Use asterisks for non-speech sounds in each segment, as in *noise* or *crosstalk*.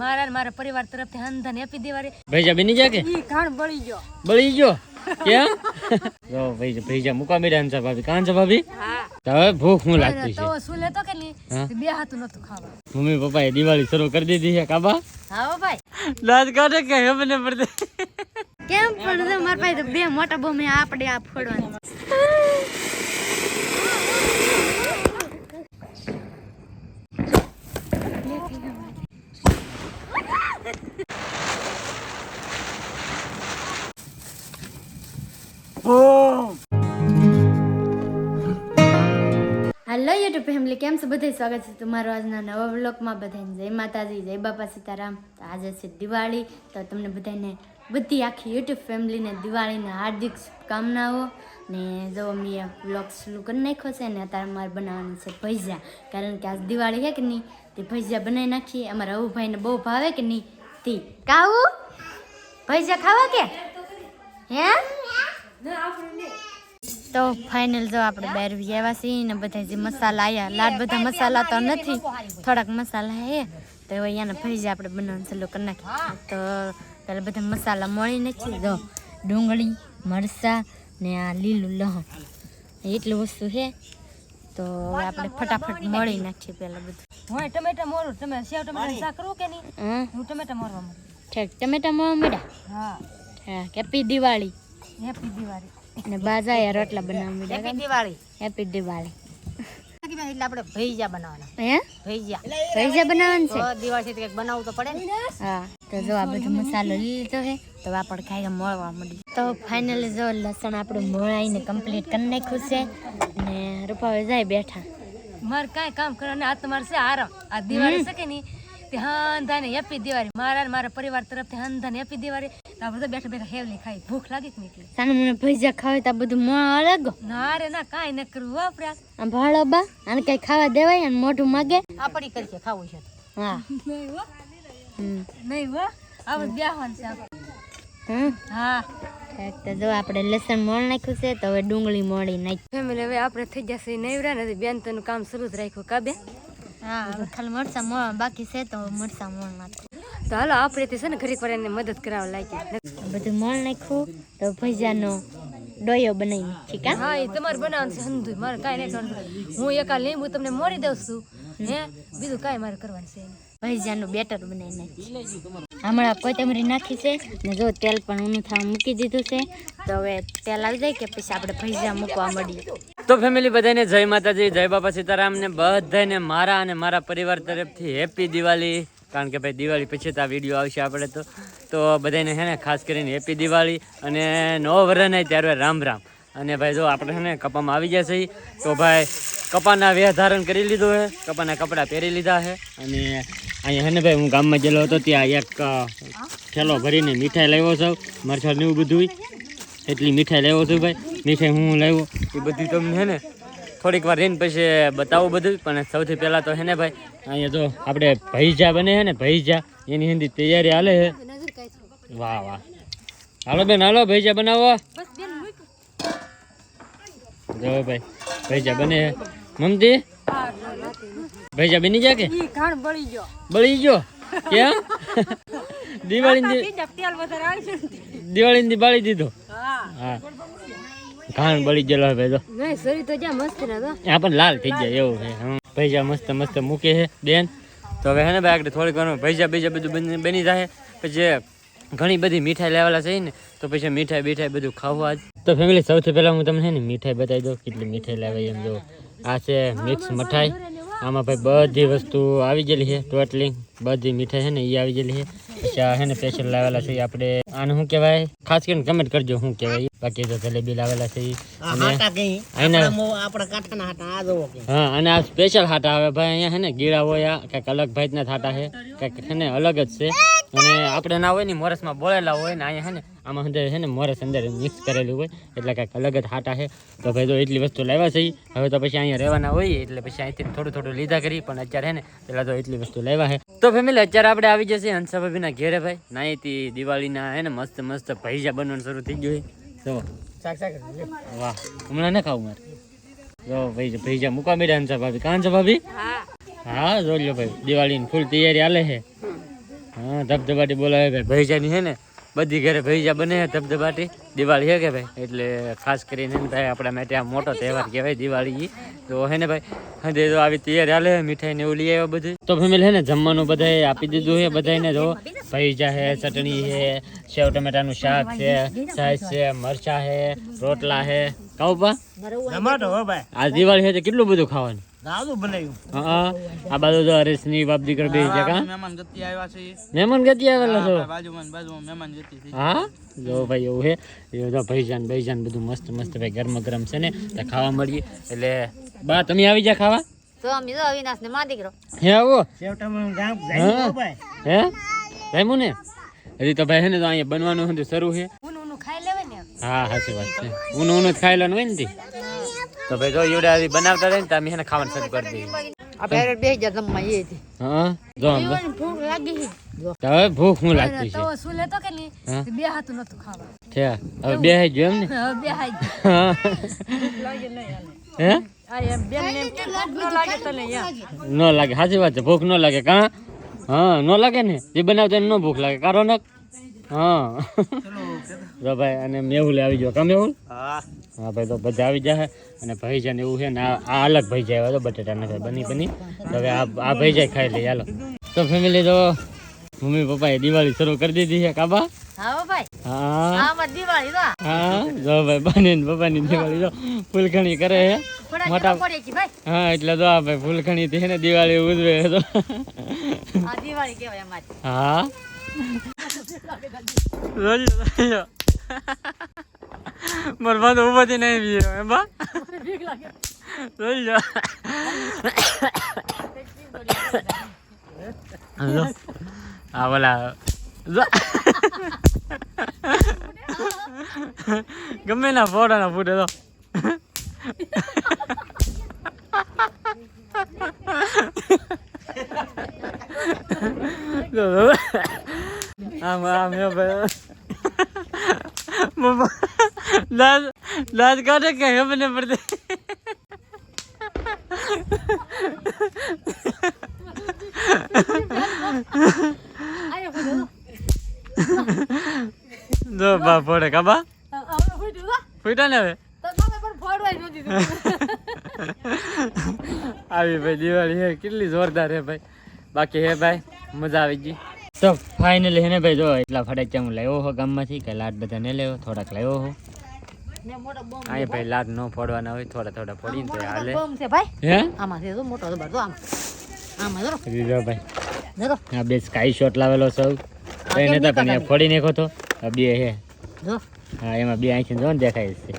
મારા ને મારા પરિવાર તરફથી હંધન હેપી દિવાળી. ભૈજા બની જા કે? ઈ ઘાણ બળી ગયો. બળી ગયો? *laughs* કેમ? જો ભૈજા ભૈજા મુકા મેડા અંસા ભાભી. છે ભાભી? હા. હવે ભૂખ હું લાગતી છે. તો શું લેતો કે ની બે હાથ નતું ખાવા. મમ્મી પપ્પાએ દિવાળી શરૂ કરી દીધી છે કાબા હા ભાઈ. લાજ કાઢે કે હવે ને પડતે કેમ પણ મારા ભાઈ તો બે મોટા બમે આપણે આ ફોડવાનું. હેલો યુટ્યુબ ફેમિલી, કેમ છો? બધા સ્વાગત છે તમારો આજના નવા વ્લોગમાં. બધાને જય માતાજી, જય બાપા સીતારામ. તો આજે છે દિવાળી, તો તમને બધાને બધી આખી યુટ્યુબ ફેમિલીને દિવાળીને હાર્દિક શુભકામનાઓ. ને જો મેં વ્લોગ શરૂ કરી નાખ્યો છે ને, અત્યારે મારે બનાવવાનું છે ભજીયા. કારણ કે આજ દિવાળી છે કે નહીં? તે ભજીયા બનાવી નાખીએ. અમારા અવુભાઈને બહુ ભાવે કે નહીં? તે. કાવું ભજીયા ખાવા કે? હે? તો ફાઇનલ જો આપણે બહાર આવ્યા છીએ ને બધા જે મસાલા આવ્યા લાડ બધા મસાલા તો નથી. થોડાક મસાલા હે. તો હવે અહીંયાના ભજીયા આપણે બનાવવાનું ચાલુ કરી નાખીએ. તો પહેલાં બધા મસાલા મળી નથી જો ડુંગળી મરચાં ને આ લીલું લહણ. એટલું વસ્તુ છે તો હવે આપણે ફટાફટ મળી નાખીએ પેલા બધું. હું ટમેટા મોરું તમે સેવ ટમેટા શાક કરો કે નહીં હું ટમેટા મોરવા માંડું. ઠીક ટમેટા મોરવા મળ્યા હા. હેપી દિવાળી. હેપી દિવાળી. અને બાજા યાર રોટલા બનાવવા મળ્યા હેપી દિવાળી. હેપી દિવાળી. એટલે આપણે ભૈજા બનાવવાના. હે? ભૈજા ભૈજા બનાવવાનું છે? તો દિવાળી છે કંઈક બનાવવું તો પડે ને. હા. તો જો આ બધો મસાલો લઈ લીધો છે તો આપણે ખાઈને મળવા મળી તો ફાઇનલી જો લસણ આપણું મળાઈને કમ્પ્લીટ કરી નાખ્યું છે ને રૂપાવે જાય બેઠા. મારે કાંઈ કામ કરવાને આ તમારે છે આરામ. આ દિવાળી છે કે નહીં? તે હંધાને હેપી દિવાળી. મારા મારા પરિવાર તરફથી હંધાને હેપી દિવાળી. તો આપણે તો બેઠા બેઠા હેવલી ખાઈ. ભૂખ લાગી કે નીકળી સાને મને ભજીયા ખાવે તો બધું મોં અલગ. ના રે ના કાંઈ ન કરવું હો પ્રયાસ આ ભાળો બા આને કઈ ખાવા દેવાય અને મોઢું માગે. આપણી કરીએ ખાવું છે હા. નહીં હો હમ નહીં હો આપણે. છે હા. તો જો આપણે લસણ મોળ નાખ્યું છે તો હવે ડુંગળી મોળી નાખી ફેમિલી હવે આપણે થઈ જશે નૈવરા નથી બેન તનું કામ શરૂ જ રાખ્યું કાબે હા હવે ખાલી મરચાં મોળ બાકી છે તો મરચાં મોળ નાખું. તો હાલો આપણે તે છે ને ઘરે પર એને મદદ કરાવવા લાગી બધું મોળ નાખ્યું તો ભજીયાનો ડોયો બનાવી ઠીક હા એ તમારે બનાવવાનું છે હંધુય મારે કાંઈ નહીં કરવાનું. હું એકા લીંબુ તમને મોરી દઉં છું. હે? બીજું કાંઈ મારે કરવાનું છે નહીં. ભજીયાનું બેટર બનાવી હમણાં કોથમરી નાખી છે ને જો તેલ પણ ઊનું થવા મૂકી દીધું છે, તો હવે તેલ આવી જાય કે પછી આપણે ભજીયા મૂકવા મળીએ. તો ફેમિલી બધાને જય માતાજી, જય બાપા સીતારામ ને બધાને મારા અને મારા પરિવાર તરફથી હેપી દિવાળી. કારણ કે ભાઈ દિવાળી પછી તો આ વીડિયો આવશે આપણે તો. તો બધાને હે ને ખાસ કરીને હેપી દિવાળી અને નવો વરને ત્યારે રામ રામ. અને ભાઈ જો આપણે છે ને કપામાં આવી જશે તો ભાઈ કપાના વેહ ધારણ કરી લીધો છે કપાના કપડાં પહેરી લીધા છે અને અહીંયા હેને ભાઈ હું ગામમાં ગયેલો હતો ત્યાં એક થેલો ભરીને મીઠાઈ લાવ્યો છું. મરસાદ ને એવું બધું એટલી મીઠાઈ લાવ્યો છું ભાઈ. મીઠાઈ હું લાવ્યો? એ બધી તમને હે ને થોડીક વાર રહીને પછી બતાવું બધું. પણ સૌથી પહેલાં તો હે ને ભાઈ અહીંયા તો આપણે ભૈજા બને છે ને ભૈજા એની હિન્દી તૈયારી હાલે છે વાહ વાહ. હાલો બેન હાલો ભૈજા બનાવો. જો ભાઈ ભૈજા બને છે મમતી ભૈજા બની જા કે? ઈ બળી ગયો. બળી ગયો? કેમ? દિવાળી દિવાળી ની બાળી દીધો? હા. ઘાણ બળી ગયેલો ભાઈ તો નહીં શરીર તો જ્યાં મસ્ત ના તો. આ પણ લાલ થઈ જાય એવું છે હમ. ભૈજા મસ્ત મસ્ત મૂકે છે બેન. તો હવે હે ને ભાઈ આગળ થોડીક વાર ભૈજા બીજા બધું બની- બની જાય. પછી ઘણી બધી મીઠાઈ લેવાલા છે ને તો પછી મીઠાઈ બીઠાઈ બધું ખાવું આજ. તો ફેમિલી સૌથી પહેલા હું તમને છે ને મીઠાઈ બતાવી દઉં કેટલી મીઠાઈ લેવાય એમ જો. આ છે મિક્સ મઠાઈ. આમાં ભાઈ બધી વસ્તુ આવી ગયેલી છે ટોટલી. બધી મીઠાઈ છે ને એ આવી ગયેલી છે. આ છે ને સ્પેશિયલ લાવેલા છે આપણે આને શું કહેવાય? ખાસ કરીને કમેન્ટ કરજો શું કહેવાય બાકી તો જલેબી લાવેલા છે અને હા અને આ સ્પેશિયલ હાટા આવે. ભાઈ અહીંયા છે ને ગીરા હોય આ કંઈક અલગ ભાઈના થાટા છે. કંઈક છે ને અલગ જ છે. અને આપણે ના હોય ને મોરસમાં બોળેલા હોય ને અહીંયા છે ને આમાં અંદર છે ને મોરસ અંદર મિક્સ કરેલું હોય એટલે કાંઈક અલગ જ હાટા છે તો ભાઈ તો એટલી વસ્તુ લાવ્યા છે હવે તો પછી અહીંયા રહેવાના હોય એટલે પછી અહીંથી થોડું થોડું લીધા કરી પણ અત્યારે છે ને પેલા તો એટલી વસ્તુ લાવ્યા છે તો ફેમિલી અત્યારે આપણે આવી જશે હંસા ભાભીના ઘેરે ભાઈ. નાઈતી દિવાળીના હે ને મસ્ત મસ્ત ભૈજા બનવાનું શરૂ થઈ ગયું તો વાહ હમણાં ના ખાવું મારે. જો ભાઈ ભૈજા મૂકવા મળ્યા હંસા ભાભી કાં ભાભી હા. જો ભાઈ દિવાળીની ફૂલ તૈયારી હાલે છે હા. ધબધબાટી બોલાવે ભાઈ ભૈજાની છે ને, બધી ઘરે ભૈજા બને ધબધબાટી. દિવાળી છે કે ભાઈ? એટલે ખાસ કરીને ભાઈ, આપણા માટે આ મોટો તહેવાર કહેવાય દિવાળી તો હે ને ભાઈ હજે તો આવી તૈયાર હાલે, મીઠાઈ ને એવું લઈ આવ્યો બધું. તો ફેમિલી હે ને, જમવાનું બધાએ આપી દીધું છે બધાને જો ભૈજા છે ચટણી છે સેવ ટમેટાનું શાક છે છાશ છે, મરચા છે રોટલા છે કાઉ બા ટમાટો હો ભાઈ. આ દિવાળી છે કેટલું બધું ખાવાનું? સારું બનાવ્યું. હા આ બાજુ તો હરેશની બાપ દીકરો બે છે કા? મહેમાન ગતિ આવ્યા છે. મહેમાન ગતિ આવેલા છો? બાજુમાં બાજુમાં મહેમાન ગતિ છે. હા? જો ભાઈ એવું છે એ તો ભૈજાન ભૈજાન બધું મસ્ત મસ્ત ભાઈ ગરમ ગરમ છે ને. તો ખાવા મળીએ. એટલે બા તમે આવી જા ખાવા? તો અમે તો અવિનાશ ને મા દીકરો. હે આવો? સેવટામાં ગામ હા. ભાઈ. હે? જમ્યું ને? હજી તો ભાઈ છે ને તો અહીંયા બનવાનું હતું શરૂ છે ઊનું ઊનું ખાઈ લેવાય ને હા સાચી વાત છે. ઊન ઊનું જ ખાઈ લેવાનું હોય ને તી. તો ભાઈ જો બનાવતા રહે ને તો અમે ખાવાનું શરૂ કરી દઈએ. આ બે હજાર જમવા એ હતી હા? જો ભૂખ લાગી છે. હવે ભૂખ હું લાગતી છે? તો શું લેતો કે નહીં? બે હાથું નતું ખાવા છે હવે બે ગયો એમ ને? હવે બે હાઈ હા. હે? આ એમ બેન ને લાગે તને યાર ન લાગે. સાચી વાત છે. ભૂખ ન લાગે. કા? હા ન લાગે ને? જે બનાવતા એને ન ભૂખ લાગે. કારો નક હા. જો ભાઈ અને મેહુલ આવી ગયો. કા મેહુલ? હા. હા ભાઈ તો બધા આવી જાય અને ભાઈજાન એવું છે ને આ અલગ ભાઈ જાય તો બટેટા નાખે બની બની. તો હવે આ આ ભાઈજા ખાઈ લઈએ હાલો. તો ફેમિલી તો મમ્મી પપ્પાએ દિવાળી શરૂ કરી દીધી છે કાબા? હા ભાઈ. હા. દિવાળી તો હા. જો ભાઈ બની પપ્પા પપ્પાની દિવાળી તો ફૂલખણી કરે છે. મોટા ભાઈ. હા એટલે તો આ ભાઈ ફૂલખણી થી ને દિવાળી ઉજવે તો. હા. રોજો રોજો મારો બાંધો ઊભો થી નહીં બીજો એમ બા રોજો જો આ બોલા જો ગમે ના ફોડા ના ફૂટે તો જો, જો. આમ આમ હે ભાઈ મમ્મા દાદ દાદ કાઢે કે હે મને પડતે જો બા ફોડે કાબા ફૂટા ને હવે આવી ભાઈ દિવાળી હે કેટલી જોરદાર હે ભાઈ. બાકી હે ભાઈ મજા આવી ગઈ. તો ફાઇનલી હે ને ભાઈ જો એટલા ફટાકડા હું લાવ્યો હો ગામમાંથી કે લાટ બધા ને લેવો થોડાક લાવ્યો હો. આ ભાઈ લાટ ન ફોડવાના હોય થોડા થોડા ફોડીને તો હાલે. ભાઈ. હે? આમાં છે મોટો તો બધો આમ. આમાં જરો લીધો ભાઈ. જરો આ બે સ્કાય શોટ લાવેલો સૌ. કઈ નતા પણ ફોડી નાખો તો. આ બે હે. જો. હા એમાં બે આંખી જો ને દેખાય છે.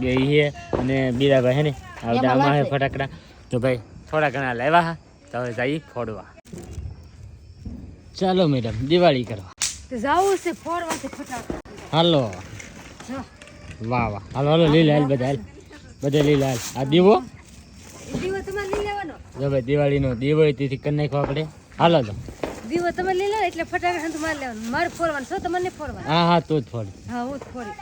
બે હે અને બીજા ભાઈ હે ને. આ આમાં હે ફટાકડા. તો ભાઈ થોડા ઘણા લાવ્યા હા તો હવે જઈ ફોડવા. ચાલો મેડમ દિવાળી કરવા. જાવું છે ફોડવાથી ફટાફટ. હાલો. વાહ વાહ. હાલો હાલો લીલા હાલ બધા હાલ. બધા લીલા હાલ. આ દીવો? દીવો તમારે લઈ લેવાનો. જો ભાઈ દિવાળીનો દીવો હોય તેથી કરી નાખવા આપણે. હાલો તો દીવો તમે લઈ લો એટલે ફટાકડા તો મારે લેવાનું. મારે ફોડવાનું છો તમારે નહીં ફોડવાનું? હા હા તું જ ફોડ. હા હું જ ફોડી.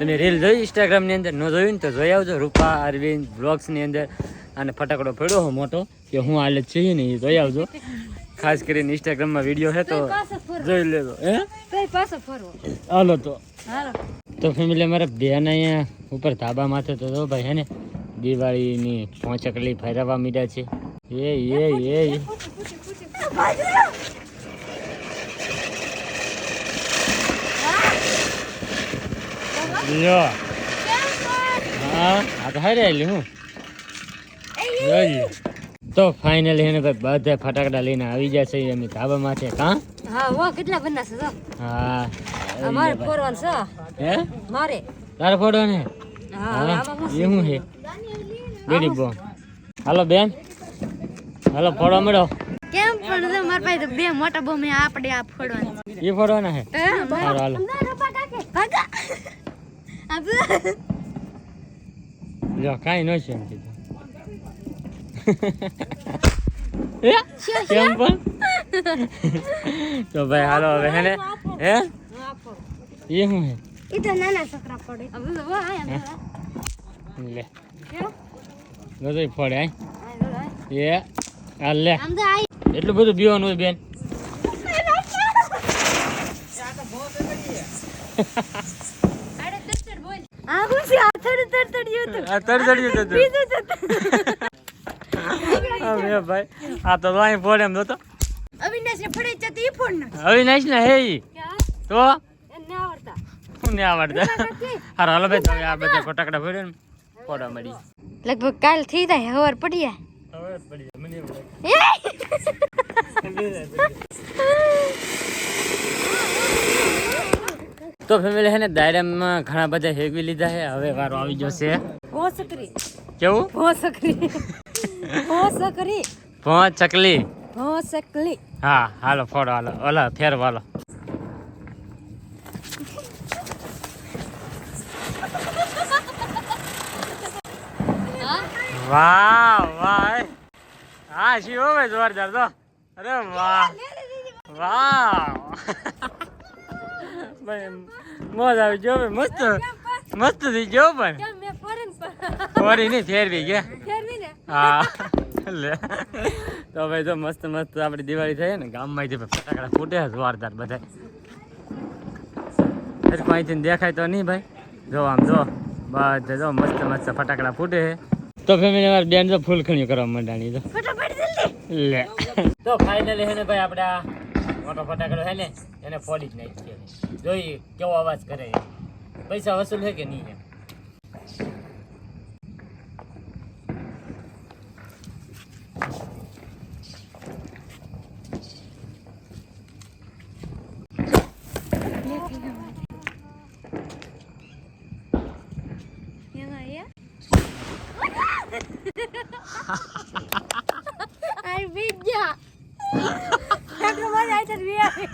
તમે રીલ જોઈ ઇન્સ્ટાગ્રામની અંદર ન જોયું ને તો જોઈ આવજો. રૂપા અરવિંદ બ્લોગ્સની અંદર. અને ફટાકડો પડ્યો હો મોટો કે હું હાલે છે ને એ જોઈ આવજો. ખાસ કરીને ઇન્સ્ટાગ્રામમાં વીડિયો છે તો જોઈ લેજો હે? હાલો તો. હાલો. તો ફેમિલી અમારા બેન અહીંયા ઉપર ધાબા માથે તો જો ભાઈ હે ને? દિવાળીની પોંચકલી ફેરવવા મીડ્યા છે. એ એ એ એ. લ્યો. હા. આ તો હારે આવેલી હું. જોઈ તો ફાઇનલી એને ભાઈ બધા ફટાકડા લઈને આવી જાય છે અમે ધાબા માથે કા? હા વો કેટલા બનાશે જો. હા આ મારે છે હે. મારે. તારે ફોડો ને હા હા એ હું છે બેડી બો હાલો બેન. હાલો ફોડવા મળો. કેમ પણ તો મારા પાસે બે મોટા બો મે આપણે આ ફોડવાના. એ ફોડવાના હે, હાલો હાલો. આ જો. કાઈ ન છે એમ કીધું. કેમ પણ તો ભાઈ હાલો હવે હે ને હે એ હે તો નાના છોકરા હવે લે બધું આય આયા. એ આ લે તો આઈ એટલું બધું બીવાનું હોય બેન આ હું છે આ થોડું તડતડ્યું હતું આ તડતડ્યું હતું. બીજું જ હતું. હવે ભાઈ આ તો લાઈ ફોડ એમ નતો અવિનાશને ફળે જતી ઈ ફોડ ના. અવિનાશ ને હે ઈ. તો? ને આવડતા. ને આવડતા? હારો હાલો ભાઈ તો આ બધા ફટાકડા ફોડ્યો ને ફોડા મળી. લગભગ કાલ થઈ જાય હવાર પડી જાય. હવે પડી મને તો ફેમિલી હે ને દાયરામાં ઘણા બધા હેવી લીધા છે હવે વારો આવી જશે હો સકરી કેવું? હો સકરી હો સકરી પાંચ ચકલી હો હાલો ફોડો હાલો ઓલા ફેરવો હાલો. વાહ વાહ હા શિવ ભાઈ જોરદાર તો અરે વાહ. વાહ. ભાઈ મોજ આવી જો ભાઈ મસ્ત મસ્ત થઈ ગયો પણ ફરી નહીં ફેરવી ગયા. હા. લે. તો ભાઈ જો મસ્ત મસ્ત આપણી દિવાળી થઈ ને ગામમાં જે ફટાકડા ફૂટે છે જોરદાર બધા અહીંથી દેખાય તો નહીં ભાઈ. જો આમ જો બધે જો મસ્ત મસ્ત ફટાકડા ફૂટે તો ફેમિલી મારી બેન જો ફૂલખણીઓ કરવા માંડાણી તો લે. તો ફાઇનલી હે ને ભાઈ આપણે આ મોટો ફટાકડો હે ને એને ફોડી જ નાખીએ જોઈએ કેવો અવાજ કરે પૈસા વસૂલ છે કે નહીં એમ આ બીજા ફેકડો મારી આઈ તને વી આવી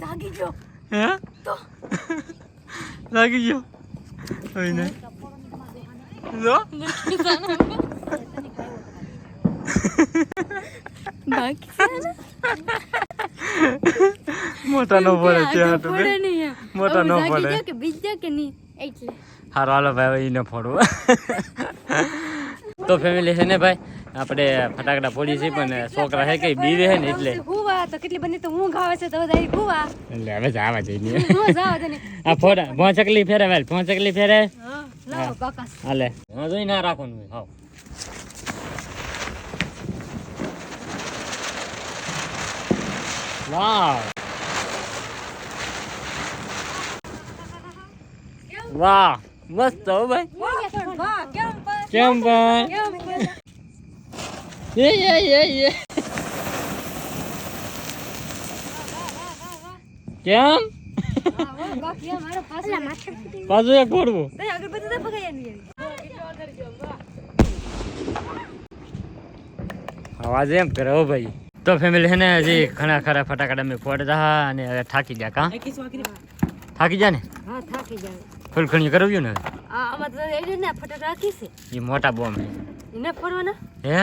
લાગી ગયો હે લાગી ગયો હોય ને જો મોટા નો પડે ત્યાં તો મોટા નો પડે કે બીજા કે નહીં એટલે હારો હાલો ભાઈ એને ફોડવું તો ફેમિલી છે ને ભાઈ આપણે ફટાકડા ફોડી છે પણ છોકરા હે કઈ બીવે છે ને એટલે હુવા તો કેટલી બની તો ઊંઘ આવે છે તો બધા ગુવા. એટલે હવે જવા જઈને હું જાવ આ ફોડા ભોંચકલી ફેરે વેલ ભોંચકલી ફેરે. હા લાવો બાકાસ હાલે. હા જોઈ ના રાખવાનું હાવ. વાવ. વાહ મસ્ત હો ભાઈ? કેમ ભાઈ? કેમ ભાઈ? એ એ એ એ. કેમ? પાછો એક નહીં અવાજ એમ કરે હો ભાઈ. તો ફેમિલી હેને ને હજી ઘણા ખરા ફટાકડા મેં ફોડતા હા અને હવે થાકી ગયા કા? થાકી જા ને? હા થાકી ફૂલખણી કરવ્યું ને? આ તો એ ને ફટાક રાખી છે. એ મોટા બોમ્બ એને ફોડવાના? હે?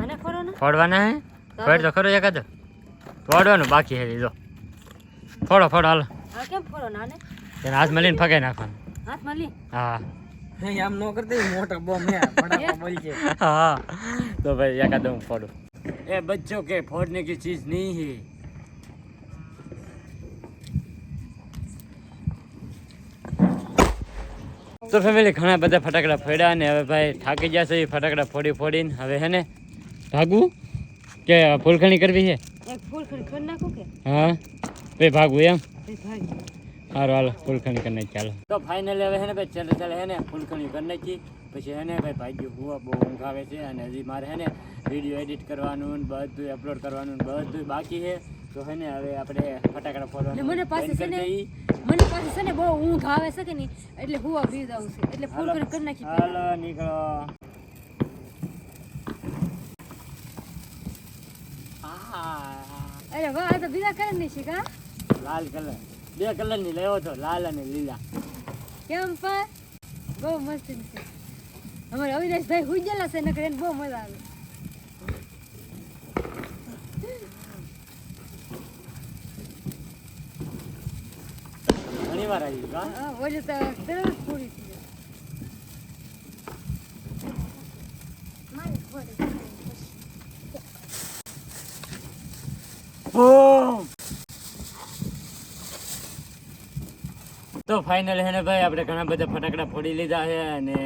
આને ફોડવાના? ફોડવાના હે? ફોડ તો ખરો એકાદ. ફોડવાનું બાકી હે જો. ફોડો ફોડો હાલો આ કેમ ફોડવાના આને એને હાથમાં લઈને ફગાઈ નાખવાનું હાથમાં લી હા આમ નો કરતી મોટા બોમ્બ હે ફટાફટ બોલ છે હા તો ભાઈ એકાદ હું ફોડું એ બચ્ચો કે ફોડને की चीज नहीं है તો ફેમિલી ઘણા બધા ફટાકડા ફોડ્યા અને હવે ભાઈ થાકી ગયા છે એ ફટાકડા ફોડી ફોડીને હવે હે ને ભાગવું કે ફૂલખણી કરવી છે એક ફૂલ ખરી ખરી નાખું કે હા ભાઈ ભાગવું એમ? સારું હાલો ફૂલખણી કરી નાખી ચાલો તો ફાઇનલી હવે હે ને ભાઈ ચાલે ચાલે હે ને ફૂલખણી કરી નાખી. પછી હેને ભાઈ ભાઈ ભાગ્યું હુવા બહુ ઊંઘ આવે છે અને હજી મારે હે ને વીડિયો એડિટ કરવાનું બધું અપલોડ કરવાનું બધું બાકી છે. તો હે ને હવે આપણે ફટાકડા ફોડવાનું. મને પાસે છે ને મને પાસે છે ને બહુ ઊંઘ આવે છે કે નહીં એટલે હુવા બી આવું છે. એટલે ફૂલ કરી નાખી. હાલો નીકળો. આ, અરે વાહ આ તો બીજા કરે નહીં છે કા? લાલ કલર. બે કલરની લેવો છો લાલ અને લીલા. કેમ પર બહુ મસ્ત છે. અમારે અવિનાશભાઈ હુઈ ગયેલા છે નકર એને બહુ મજા આવે. ઘણી વાર આવી ઓલે તો તરત પૂરી થઈ જાય બૂમ તો ફાઇનલ હે ને ભાઈ આપણે ઘણા બધા ફટાકડા ફોડી લીધા છે અને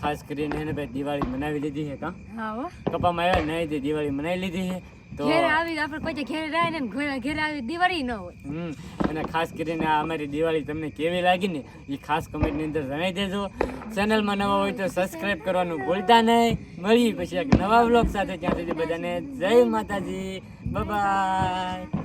ખાસ કરીને હે ને ભાઈ દિવાળી મનાવી લીધી છે કા? હા હો. કપામાં આવ્યા નહીં તે દિવાળી મનાવી લીધી છે તો ઘેરે આવી આપણે દી ઘેરે રહે ને ઘોડા આવી દિવાળી ન હોય. હમ અને ખાસ કરીને આ અમારી દિવાળી તમને કેવી લાગી ને એ ખાસ કમેન્ટની અંદર જણાવી દેજો. ચેનલમાં નવા હોય તો સબસ્ક્રાઇબ કરવાનું ભૂલતા નહીં. મળી પછી એક નવા વ્લોગ સાથે ત્યાં સુધી બધાને જય માતાજી. બાય